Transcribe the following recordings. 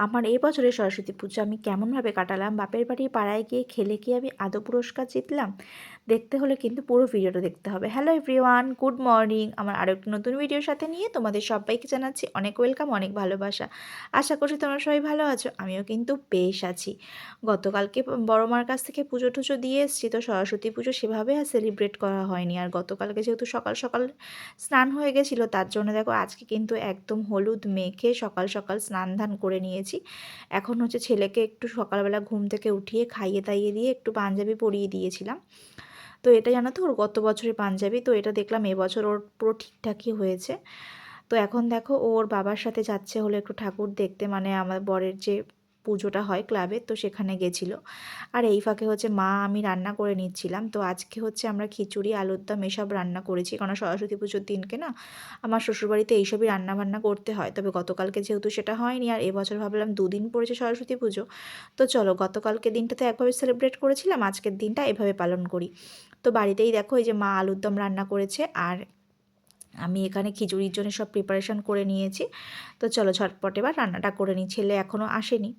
আমার এই বছরের সরস্বতী পুজো আমি কেমনভাবে কাটালাম? বাপের বাড়ি পাড়ায় গিয়ে খেলে কি আমি আদৌ পুরস্কার জিতলাম? দেখতে হলে কিন্তু পুরো ভিডিওটা দেখতে হবে। হ্যালো এভরিওয়ান গুড মর্নিং আমার আরও একটি নতুন ভিডিওর সাথে নিয়ে তোমাদের সবাইকে জানাচ্ছি অনেক ওয়েলকাম অনেক ভালোবাসা। আশা করছি তোমরা সবাই ভালো আছো, আমিও কিন্তু বেশ আছি। গতকালকে বড় মার কাছ থেকে পুজো টুজো দিয়ে এসেছি, তো সরস্বতী পুজো সেভাবে আর সেলিব্রেট করা হয়নি। আর গতকালকে যেহেতু সকাল সকাল স্নান হয়ে গেছিল, তার জন্য দেখো আজকে কিন্তু একদম হলুদ মেখে সকাল সকাল স্নান ধান করে নিয়েছি। এখন হচ্ছে ছেলেকে একটু সকালবেলা ঘুম থেকে উঠিয়ে খাইয়ে তাইয়ে দিয়ে একটু পাঞ্জাবি পরিয়ে দিয়েছিলাম। তো এটা জানো তো? ওর গত বছরে পাঞ্জাবি, তো এটা দেখলাম এবছর ওর পুরো ঠিকঠাকই হয়েছে। তো এখন দেখো ওর বাবার সাথে যাচ্ছে হলো একটু ঠাকুর দেখতে মানে আমার বরের যে পুজোটা হয় ক্লাবে, তো সেখানে গেছিল। আর এই ফাঁকে হচ্ছে মা, আমি রান্না করে নিচ্ছিলাম। তো আজকে হচ্ছে আমরা খিচুড়ি, আলুর দম এসব রান্না করেছি। কারণ সরস্বতী পুজোর দিনকে না, আমার শ্বশুরবাড়িতে এইসবই রান্না বান্না করতে হয়। তবে গতকালকে যেহেতু সেটা হয়নি, আর এবছর ভাবলাম দুদিন পড়েছে সরস্বতী পুজো। তো চলো, গতকালকে দিনটা তো একভাবে সেলিব্রেট করেছিলাম, আজকের দিনটা এভাবে পালন করি। তো বাড়িতেই দেখো, এই যে মা আলুর দম রান্না করেছে, আর আমি এখানে খিচুড়ির জন্য সব প্রিপারেশান করে নিয়েছি। তো চলো ঝটপট এবার রান্নাটা করে নিই, ছেলে এখনও আসেনি।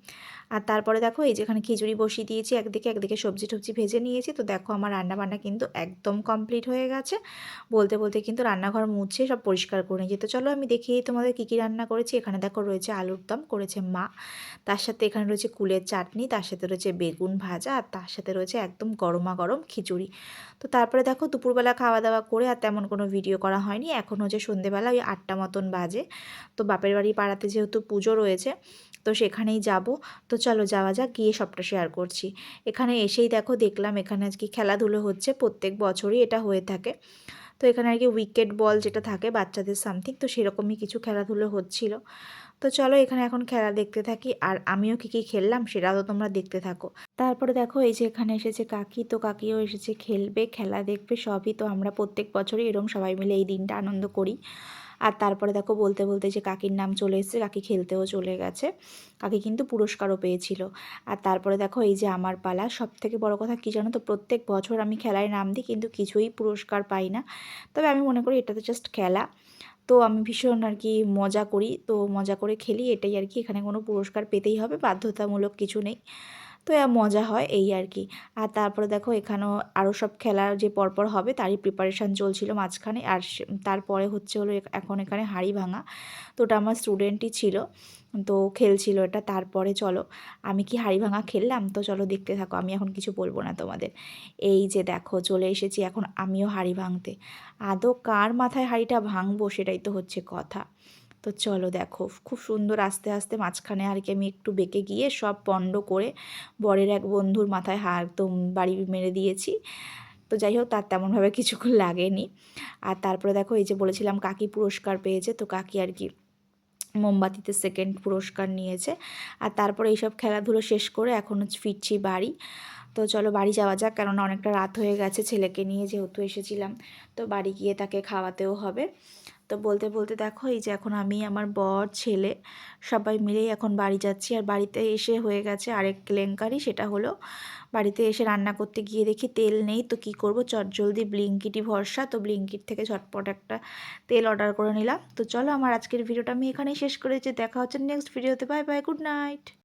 আর তারপরে দেখো এই যেখানে খিচুড়ি বসিয়ে দিয়েছি, একদিকে একদিকে সবজি টবজি ভেজে নিয়েছি। তো দেখো আমার রান্না বান্না কিন্তু একদম কমপ্লিট হয়ে গেছে। বলতে বলতে কিন্তু রান্নাঘর মুছে সব পরিষ্কার করে নিয়েছি। তো চলো আমি দেখি তোমাদের কী কী রান্না করেছি। এখানে দেখো রয়েছে আলুর দম, করেছে মা, তার সাথে এখানে রয়েছে কুলের চাটনি, তার সাথে রয়েছে বেগুন ভাজা, আর তার সাথে রয়েছে একদম গরমা গরম খিচুড়ি। তো তারপরে দেখো দুপুরবেলা খাওয়া দাওয়া করে আর তেমন কোনো ভিডিও করা হয়নি। এখন হচ্ছে সন্ধেবেলা ওই আটটা মতন বাজে। তো বাপের বাড়ি পাড়াতে যেহেতু পুজো রয়েছে, তো সেখানেই যাব। তো চলো যাওয়া যাক, গিয়ে সবটা শেয়ার করছি। এখানে এসেই দেখো, দেখলাম এখানে আজকে খেলাধুলো হচ্ছে, প্রত্যেক বছরই এটা হয়ে থাকে। তো এখানে আর কি উইকেট বল যেটা থাকে বাচ্চাদের সামথিং তো সেরকমই কিছু খেলাধুলো হচ্ছিল। তো চলো এখানে এখন খেলা দেখতে থাকি আর আমিও কী কী খেললাম সেটা তো তোমরা দেখতে থাকো। তারপরে দেখো এই যে এখানে এসেছে কাকি, তো কাকিও এসেছে খেলবে, খেলা দেখবে, সবই তো আমরা প্রত্যেক বছরই এরম সবাই মিলে এই দিনটা আনন্দ করি। আর তারপরে দেখো বলতে বলতে যে কাকির নাম চলে এসেছে, কাকি খেলতেও চলে গেছে। কাকি কিন্তু পুরস্কারও পেয়েছিল। আর তারপরে দেখো এই যে আমার পালা সব থেকে বড় কথা কী জানো তো, প্রত্যেক বছর আমি খেলায় নাম দিই, কিন্তু কিছুই পুরস্কার পাই না। তবে আমি মনে করি এটা তো জাস্ট খেলা। তো আমি ভীষণ আর কি মজা করি, তো মজা করে খেলি, এটাই আর কি এখানে কোনো পুরস্কার পেতেই হবে, বাধ্যতামূলক কিছু নেই। তো মজা হয় এই আর কি। আর তারপরে দেখো এখানেও আরও সব খেলার যে পরপর হবে তারই প্রিপারেশান চলছিল মাঝখানে আর তারপরে হচ্ছে হলো এখন এখানে হাড়ি ভাঙা। তো ওটা আমার স্টুডেন্টই ছিল, তো খেলছিল এটা। তারপরে চলো, আমি কি হাড়ি ভাঙা খেললাম? তো চলো দেখতে থাকো, আমি এখন কিছু বলব না তোমাদের। এই যে দেখো, চলে এসেছি এখন আমিও হাড়ি ভাঙতে। আদৌ কার মাথায় হাড়িটা ভাঙবো সেটাই তো হচ্ছে কথা। তো চলো দেখো, খুব সুন্দর আস্তে আস্তে মাঝখানে আর কি আমি একটু বেঁকে গিয়ে সব পণ্ড করে বরের এক বন্ধুর মাথায় হাত একদম বাড়ি মেরে দিয়েছি। তো যাই হোক, তার তেমনভাবে কিছুক্ষণ লাগেনি। আর তারপরে দেখো, এই যে বলেছিলাম কাকি পুরস্কার পেয়েছে, তো কাকি আর কি মোমবাতিতে সেকেন্ড পুরস্কার নিয়েছে। আর তারপরে এইসব খেলাধুলো শেষ করে এখন ফিরছি বাড়ি। তো চলো বাড়ি যাওয়া যাক, কেননা অনেকটা রাত হয়ে গেছে ছেলেকে নিয়ে যেহেতু এসেছিলাম। তো বাড়ি গিয়ে তাকে খাওয়াতেও হবে। তো বলতে বলতে দেখো, এই যে এখন আমি, আমার বর, ছেলে, সবাই মিলেই এখন বাড়ি যাচ্ছি। আর বাড়িতে এসে হয়ে গেছে আরেক কেলেঙ্কারি, সেটা হলো বাড়িতে এসে রান্না করতে গিয়ে দেখি তেল নেই। তো কি করব? চট জলদি ব্লিঙ্কিটি ভরসা, তো ব্লিঙ্কিট থেকে ঝটপট একটা তেল অর্ডার করে নিলাম। তো চলো, আমার আজকের ভিডিওটা আমি এখানেই শেষ করেছি। দেখা হচ্ছে নেক্সট ভিডিওতে। Bye bye, good night.